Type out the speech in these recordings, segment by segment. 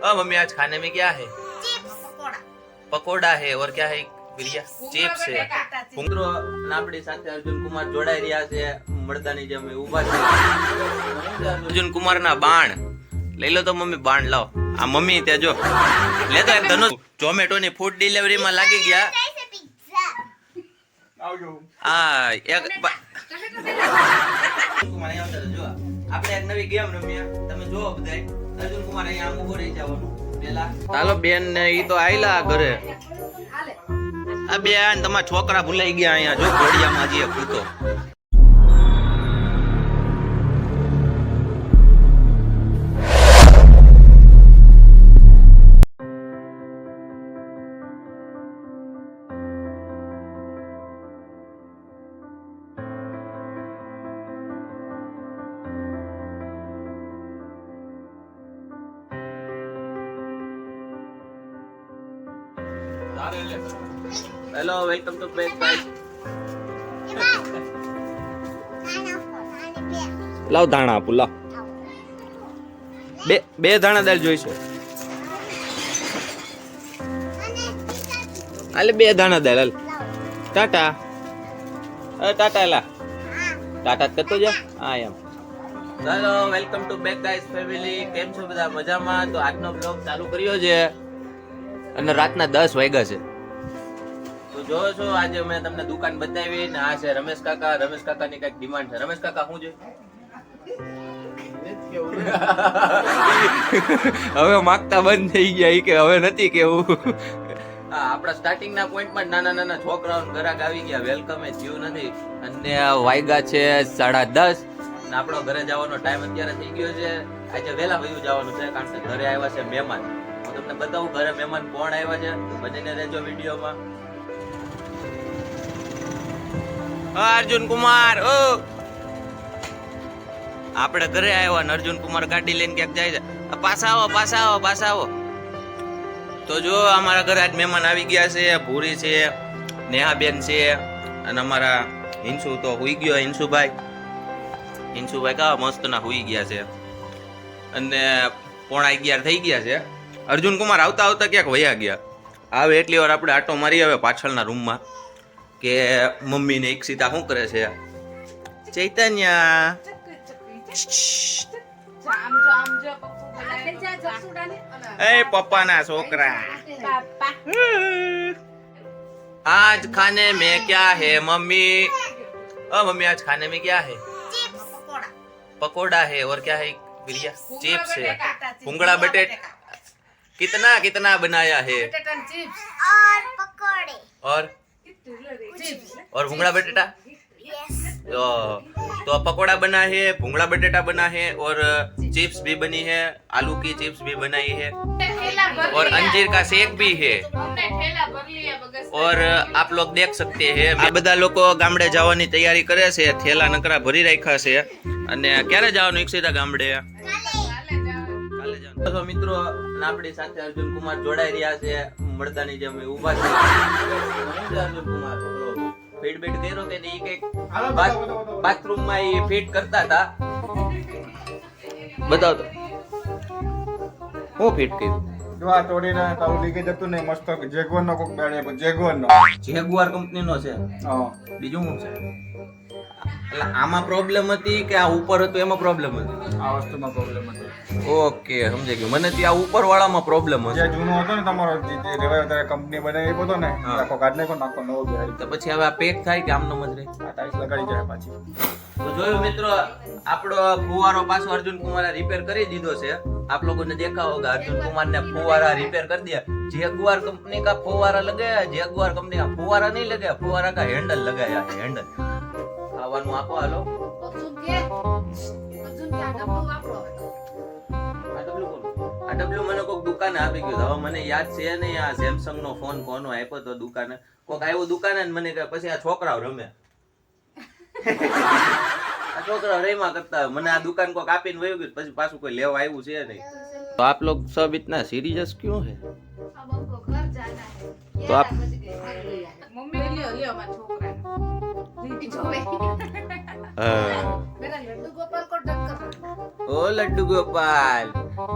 हाँ मम्मी आज खाने में क्या है चिप्स पकोड़ा પકોડા है और क्या है પ્રિયા ચિપ્સ છે મિત્રો આપણી સાથે અર્જુન કુમાર જોડાઈ રહ્યા છે મળદાની જેમ એ ઊભા છે અર્જુન કુમાર ના બાણ લઈ લો તો મમ્મી બાણ લાવો આ મમ્મી તે જો લે તો એક ધનુષ ઝોમેટો ની ફૂડ ડિલિવરી માં લાગી ગયા कैसे पिज्जा આ એક બા- કુમાર અહીંયા આવતા જો આપણે એક નવી ગેમ રમીએ તમે જોવો બધાય અર્જુન કુમાર અહીંયા આમ ઊભો રહી જવાનું. પેલા ચાલો બેન ને ઈ તો આયલા ઘરે. આ બેન તમારા છોકરા ભૂલાઈ ગયા અહીંયા જો ઘોડિયામાં જે એક ભૂતો. વેલકમ ટુ બેક ગાઈસ લાવ ધાણા આપું લાવ. બે બે ધાણા દાળ જોઈશું. હાલે બે ધાણા દાળ હાલ. ટાટા. અરે ટાટા લા ટાટા કરતો જા. હા એમ. ચાલો welcome to back guys family કેમ છો બધા? મજામાં? તો આજનો બ્લોગ ચાલુ કર્યો છે. અને રાતના દસ વાગ્યા છે. તો જો છો આજે મેં તમને દુકાન બતાવી ને આ છે રમેશ કાકા. રમેશ કાકાની કંઈક ડિમાન્ડ છે. રમેશ કાકા શું છે હવે માગતા બંધ થઈ ગયા એ કે હવે નથી કેવું. આપણા સ્ટાર્ટિંગ ના પોઈન્ટમાં નાના નાના છોકરાઓ ઘરાક આવી ગયા. વેલકમ એ થયું નથી. અને વાયગા છે સાડા દસ. અને આપણો ઘરે જવાનો ટાઈમ અત્યારે થઈ ગયો છે. આજે વહેલા વયું જવાનું છે કારણ કે ઘરે આવ્યા છે મહેમાન. હું તમને બતાવું ઘરે મહેમાન કોણ આવ્યા છે? બનીને રહેજો વિડીયોમાં. અર્જુન કુમાર ઓ આપણે ઘરે આવ્યા ને અર્જુન કુમાર ગાડી લઈને ક્યાંક જાય છે. પાછા આવો પાછા આવો પાછા આવો. તો જો, અમારા ઘરે આજ મહેમાન આવી ગયા છે, ભૂરી છે, નેહાબેન છે, અને અમારા હિંસુ તો હુઈ ગયો, હિંસુભાઈ. હિંસુભાઈ કા મસ્ત ના હુઈ ગયા છે. અને પોણા અગિયાર થઈ ગયા છે. અર્જુન કુમાર આવતા આવતા ક્યાંક વયા ગયા. આવે, એટલી વાર આપણે આટો મારી આવે પાછળના રૂમમાં કે મમ્મી ને ઈક્ષિતા શું કરે છે ચૈતન્ય એ પપ્પાના છોકરા आज खाने में क्या है मम्मी ओ मम्मी आज खाने में क्या है चिप्स पकोड़ा पकोड़ा है और क्या है प्रिया चिप्स है भुंगड़ा बटेट कितना कितना बनाया है और पकोड़े और और भुंगड़ा बटेटा यस तो तो पकोड़ा बना है भुंगड़ा बटेटा बना है और चिप्स भी बनी है आलू की चिप्स भी बनाई है और अंजीर का शेक भी है और आप लोग देख सकते हैं આ બધા લોકો ગામડે જવાની તૈયારી કરે છે થેલા નકરા ભરી રાખ્યા છે અને ક્યારે જવાનું ઈક્ષિતા ગામડે કાલે જવાનું તો મિત્રો અને આપણી સાથે અર્જુન કુમાર જોડાઈ રહ્યા છે મળદાની જેમ એ ઊભા છે શું છે અર્જુન કુમાર બીટ કર્યો કે નહીં કે બાથરૂમમાં એ ફિટ કરતા હતા. બતાવ તો. હું ફિટ કર્યું? આ તોડીને તારું લીકેજ હતું ને મસ્ત જેગવર નો કોક બેડે જેગવર નો. જેગુઆર કંપની નો છે. બીજું શું છે? એટલે આમાં પ્રોબ્લેમ હતી કે આ ઉપર હતું એમાં પ્રોબ્લેમ હતી? આ વસ્તુમાં પ્રોબ્લેમ હતો. ઓકે સમજી ગયું. મને ત્યાં ઉપર વાળામાં પ્રોબ્લેમ હતો જૂનો હતો ને તમારો જે રેવાય ત્યારે કંપની બનાવી હતો ને આખો કાઢ નાખો નાખો નવો બિહારી. તો પછી હવે આ પેક થાય કે આમનો મત રહે ટાઈલ્સ લગાડી જાય પાછી. તો જોયું મિત્રો આપણો ફુવારો પાછો અર્જુન કુમારે રિપેર કરી દીધો છે. આપ લોકોને દેખાવો કે અર્જુન કુમાર ને ફુવારા રિપેર કરી દે. જેગુઆર કંપની કા ફુવારા લગાયા જેગુઆર કંપની કા ફુવારા નહીં લગાયા ફુવારા કા હેન્ડલ લગાયા હેન્ડલ ખાવાનું આપો હાલો. આ ડબલું મને કોઈક દુકાને આપી ગયું હવે મને યાદ છે નહીં આ સેમસંગ નો ફોન કોનો આપ્યો તો દુકાને. કોઈક આવ્યો દુકાને મને કહે પછી આ છોકરાઓ રમે. આ છોકરાઓ રેમાં કરતા મને આ દુકાન કોઈક આપીને વયું ગયું પછી પાછું કોઈ લેવા આવ્યું છે નહીં. તો આપ લોગ સબ ઇતના સિરિયસ ક્યું હે? તો આપ મમ્મી લ્યો લ્યો મારા છોકરાને. हाँ। મેરા લડ્ડુ ગોપાલ કો ડક્કર ओ लड्डू गोपाल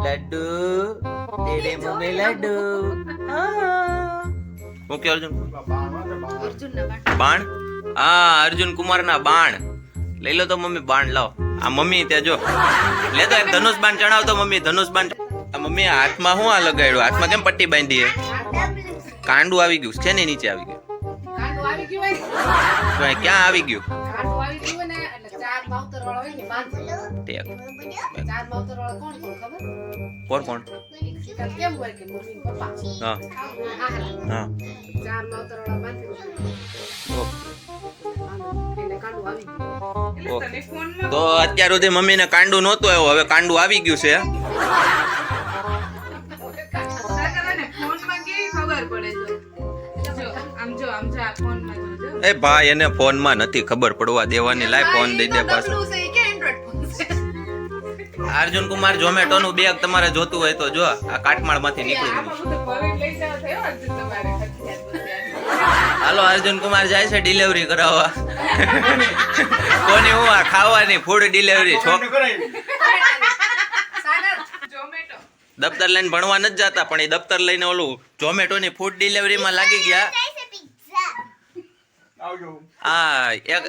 लड्डू તેરે મુંહ મે લડ્ડુ હા. હું કે અર્જુન અર્જુનના બાણ. બાણ હા અર્જુન કુમાર ના બાણ લઈ લો તો મમ્મી બાણ લાવ આ મમ્મી તે જો લે તો એક ધનુષ બાણ ચણાવતો મમ્મી ધનુષ બાણ આ મમ્મી હાથમાં શું આ લગાડ્યું હાથમાં કેમ પટ્ટી બાંધી હે કાંડું આવી ગયું છે ને નીચે આવી ગયું કાંડું આવી ગયું હોય તો ક્યાં આવી ગયું? કાંડું આવી ગયું હોય ને એટલે ચાર માવતર વાળા હોય ને બાંધો ટેક. ચાર માવતર વાળા કોણ કોણ ખબર? કોણ કોણ? કેમ હોય કે મમ્મી પપ્પા? હા. હા. તો અત્યાર સુધી મમ્મીને કાંડું નહોતું આવ્યું હવે કાંડું આવી ગયું છે. એ ભાઈ એને ફોનમાં નથી ખબર પડવા દેવાની. લાય ફોન દઈ દે પાછો. અર્જુન કુમાર ઝોમેટો નું બેગ તમારે જોતું હોય તો જો આ કાટમાળમાંથી નીકળી ગયું હાલો અર્જુન કુમાર જાય છે ડિલિવરી કરાવવા. કોની હું આ ખાવાની ફૂડ ડિલિવરી છોક દફતર લઈને ભણવા નથી જતા પણ એ દફતર લઈને ઓલું ઝોમેટો ની ફૂડ ડિલિવરી માં લાગી ગયા. આવજો એક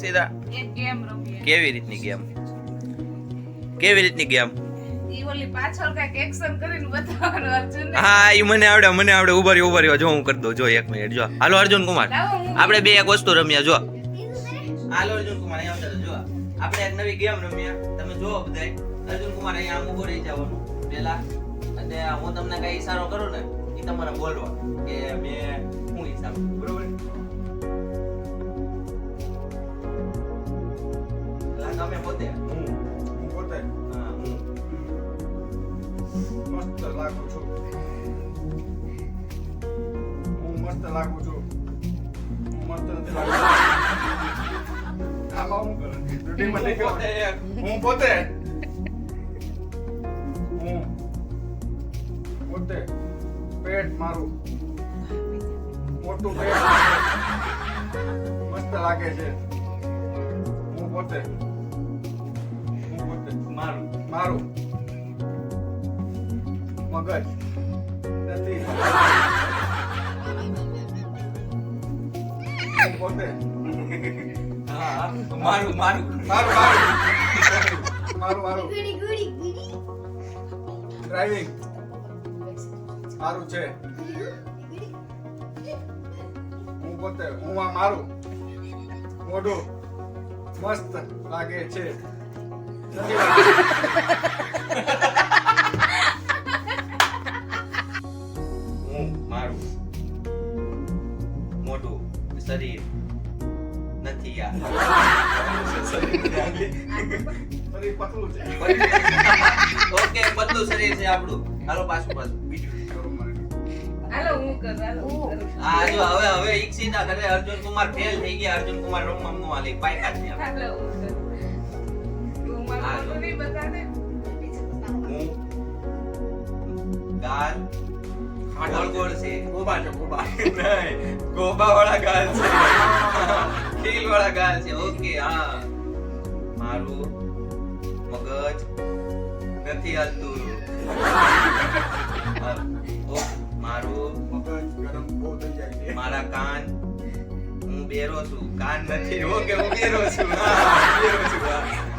સીધા કેવી રીતની ગેમ કેવી રીતની ગેમ હા એ મને આવડે મને આવડે. ઊભા રહ્યો ઊભા રહ્યો. જો હું કરી દઉં. જો એક મિનિટ જો. હાલો અર્જુન કુમાર. આપણે બે એક વસ્તુ રમ્યા જો. હાલો અર્જુન કુમાર અહીંયા જો આપણે એક નવી ગેમ રમ્યા તમે જો બધાય. અર્જુન કુમાર અહીંયા આમ ઊભો રહી જવાનું પેલા અને હું તમને કઈ ઈશારો કરું ને એ તમારે બોલવા કે મેં હું ઈશારો બરોબર. તમે પોતે. હું. પોતે? હા. હું મસ્ત લાગુ છું. હું મસ્ત લાગુ છું. હું મસ્ત નથી લાગુ. આમાં હું? કરું. હું પોતે? પેટ મારું મોટું પેટ મસ્ત લાગે છે. હું પોતે હું પોતે મારું મારું મગજ. નથી. પોતે. હા મારું મારું. મારું મારું. મારું મારું. ડ્રાઇવિંગ મારું છે. હું પોતે હું આ મારું. મોઢું મસ્ત લાગે છે. હું મારું. મોટું શરીર નથી પતલું છે. ઓકે બધું શરીર છે આપણું. હાલો પાછું પાછું. બીજું. આ જો હવે હવે ઈક્ષિતા કરે અર્જુન કુમાર ફેલ થઈ ગયા અર્જુન કુમાર રમવા નો આલી પાયકા જ. નહીં આપણે. હું ગાલ ગોળ ગોળ છે. ગોબા છે ગોબા. નહીં ગોબા વાળા ગાલ છે. ખીલ વાળા ગાલ છે. ઓકે હા. મારું મગજ નથી હાલતું. હા, મારું મગજ ગરમ બહુ થઈ જાય છે. મારા કાન હું બેરો છું. કાન નથી ઓકે હું બેરો છું. બેરો છું.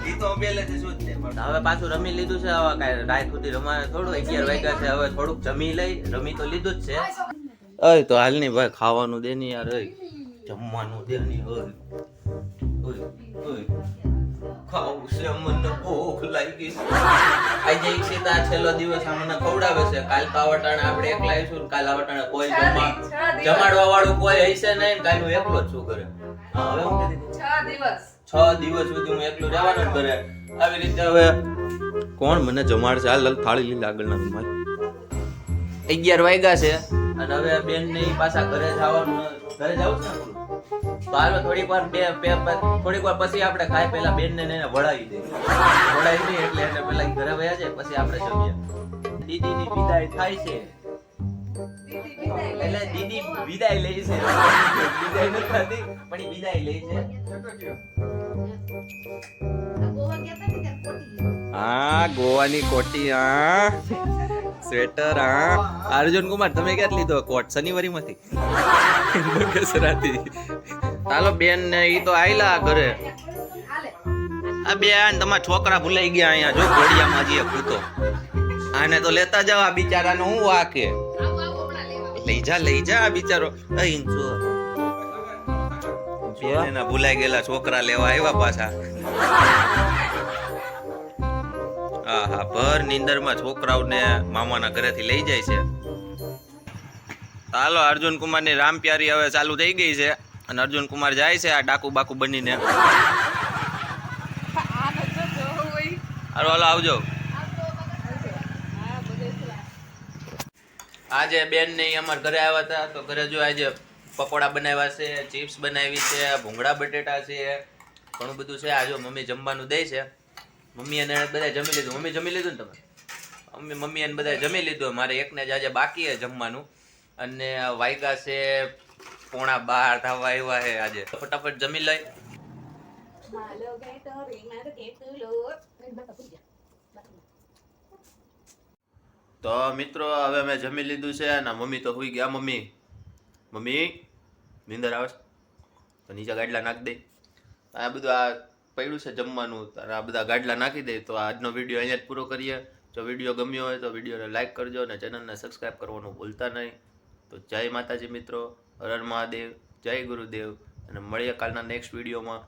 ઈ તો પહેલેથી શું છે. પણ હવે પાછું રમી લીધું છે હવે કાંઈ રાત સુધી રમાય થોડું અગિયાર વાગ્યા છે હવે થોડુંક જમી લઈ રમી તો લીધું જ છે. અય તો હાલની ભાઈ ખાવાનું દે ની યાર અય. જમવાનું દે ની અય. અય અય. ખાવું છે મને ભૂખ લાગી છે. આજે ઈક્ષિતા છેલ્લો દિવસ મને ખવડાવે છે. કાલ કાવટાણે આપણે એકલા આવીશું કાલ આવટાણે કોઈ જમા જમાડવા વાળું કોઈ હશે નહીં કાલ હું એકલો જ છું ઘરે હવે હું કીધું છ દિવસ. સુધી હું એકલો રહેવાનું જ ઘરે. આવી રીતે હવે કોણ મને જમાડશે? આ થાળી લીધી આગળના રૂમમાં અગિયાર વાગ્યા છે. અને હવે બેન ને પાછા ઘરે જવાનું ઘરે જવું છે ને? તો હાલો થોડીક વાર બે થોડીક વાર પછી આપણે ખાઈ પેલા બેન ને એને વળાવી દઈએ. વળાવી દઈએ એટલે એને પેલા ઘરે વયા છે પછી આપણે જમીએ. દીદીની વિદાય થાય છે. એટલે દીદી વિદાય લે છે. વિદાય નથી થતી પણ વિદાય લે છે. હા ગોવાની કોટી હા. સ્વેટર હા અર્જુન કુમાર, તમે ક્યાં લીધો? કોટ? શનિવારી માંથી બગસરાથી ચાલો, બેન ને ઈ તો આયલા ઘરે. આ બેન તમારા છોકરા ભૂલાઈ ગયા અહીંયા. જો, ઘોડિયામાં એક ભૂતો. આને તો લેતા જાવ આ બિચારાનો, હું વાકે? લઈ જા લઈ જા આ બિચારો. અહીં જો. એના ભૂલાઈ ગયેલા છોકરા લેવા આવ્યા પાછા. હા ભર નિંદરમાં છોકરાઓને મામાના ઘરેથી લઈ જાય છે. હાલો અર્જુન કુમારની રામ પ્યારી હવે ચાલુ થઈ ગઈ છે અને અર્જુન કુમાર જાય છે આ ડાકુ બાકુ બનીને. હાલો હાલો, આવજો. આજે બેન ને અમારા ઘરે આવ્યા હતા, તો ઘરે જો આજે પકોડા બનાવ્યા છે, ચિપ્સ બનાવી છે, ભૂંગળા બટેટા છે, ઘણું બધું છે. આ જો મમ્મી જમવાનું દે છે. મમ્મી અને બધા જમી લીધું. મમ્મી જમી લીધું ને તમે મમ્મી મમ્મી અને બધા જમી લીધું. મારે એકને જ આજે બાકી છે જમવાનું. અને વાયગા છે પોણા બાર થવા આવ્યા છે આજે. ફટાફટ જમી લઈ. તો મિત્રો હવે મેં જમી લીધું છે અને મમ્મી તો હુઈ ગયા. મમ્મી મમ્મી નીંદર આવે તો નીચે ગાડલા નાખી દે. આ બધું આ પડ્યું છે જમવાનું તારે આ બધા ગાડલા નાખી દે, તો આજનો વીડિયો અહીંયા જ પૂરો કરીએ. જો વીડિયો ગમ્યો હોય તો વિડીયોને લાઈક કરજો અને ચેનલને સબસ્ક્રાઈબ કરવાનું ભૂલતા નહીં. તો જય માતાજી મિત્રો હર મહાદેવ, જય ગુરુદેવ, અને મળીએ કાલના નેક્સ્ટ વિડીયોમાં.